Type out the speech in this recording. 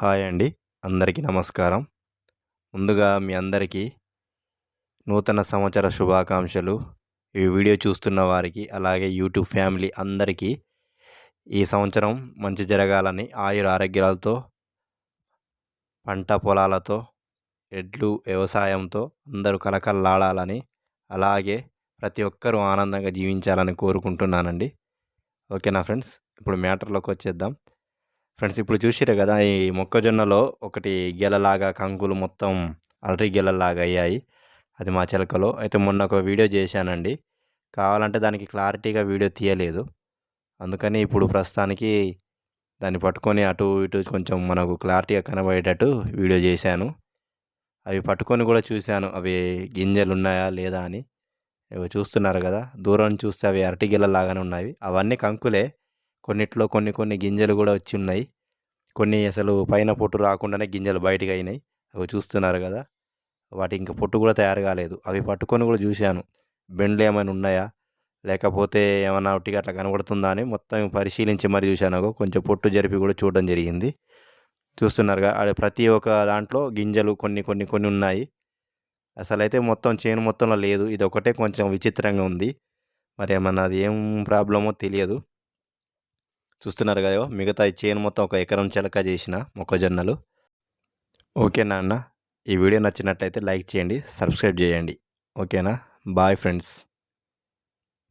Hi అండి. అందరికీ నమస్కారం. ముందుగా మీ అందరికీ నూతన సంవత్సర శుభాకాంక్షలు. ఈ వీడియో చూస్తున్న వారికి అలాగే యూట్యూబ్ ఫ్యామిలీ అందరికీ ఈ సంవత్సరం మంచి జరగాలని ఆయుర ఆరోగ్యాలతో పంట పొలాలతో ఎడ్లు వ్యవసాయంతో అందరూ కలకల్లాడాలని అలాగే ప్రతి ఒక్కరూ ఆనందంగా జీవించాలని కోరుకుంటున్నానండి. ఓకేనా ఫ్రెండ్స్? ఇప్పుడు మ్యాటర్లోకి వచ్చేద్దాం. ఫ్రెండ్స్ ఇప్పుడు చూసిరే కదా ఈ మొక్కజొన్నలో ఒకటి గెలలాగా కంకులు మొత్తం అరటి గెలలాగా అయ్యాయి. అది మా చిలకలో. అయితే మొన్న ఒక వీడియో చేశానండి. కావాలంటే దానికి క్లారిటీగా వీడియో తీయలేదు. అందుకని ఇప్పుడు ప్రస్తుతానికి దాన్ని పట్టుకొని అటు ఇటు కొంచెం మనకు క్లారిటీగా కనబడేటట్టు వీడియో చేశాను. అవి పట్టుకొని కూడా చూశాను. అవి గింజలు ఉన్నాయా లేదా అని. చూస్తున్నారు కదా దూరం చూస్తే అవి అరటి గిల్లలాగానే ఉన్నాయి. అవన్నీ కంకులే. కొన్నిట్లో కొన్ని కొన్ని గింజలు కూడా వచ్చి ఉన్నాయి కొన్ని అసలు పైన పొట్టు రాకుండానే గింజలు బయటకు అయినాయి. అవి చూస్తున్నారు కదా! వాటి ఇంకా పొట్టు కూడా తయారు కాలేదు. అవి పట్టుకొని కూడా చూశాను. బెండ్లు ఏమైనా ఉన్నాయా? లేకపోతే ఏమైనా ఒకటి అట్లా కనబడుతుందా అని మొత్తం పరిశీలించి మరి చూశాను. కొంచెం పొట్టు జరిపి కూడా చూడడం జరిగింది. చూస్తున్నారుగా అది ప్రతి ఒక్క దాంట్లో గింజలు కొన్ని కొన్ని కొన్ని ఉన్నాయి. అసలు అయితే మొత్తం చేను మొత్తంలో లేదు. ఇది ఒకటే కొంచెం విచిత్రంగా ఉంది. మరి ఏమన్నా అది ఏం ప్రాబ్లమో తెలియదు. చూస్తున్నారు కదా మిగతా ఈ చేను మొత్తం ఒక ఎకరం చిలక చేసిన మొక్కజొన్నలు. ఓకేనా అన్న ఈ వీడియో నచ్చినట్టయితే లైక్ చేయండి సబ్స్క్రైబ్ చేయండి. ఓకేనా? Bye friends.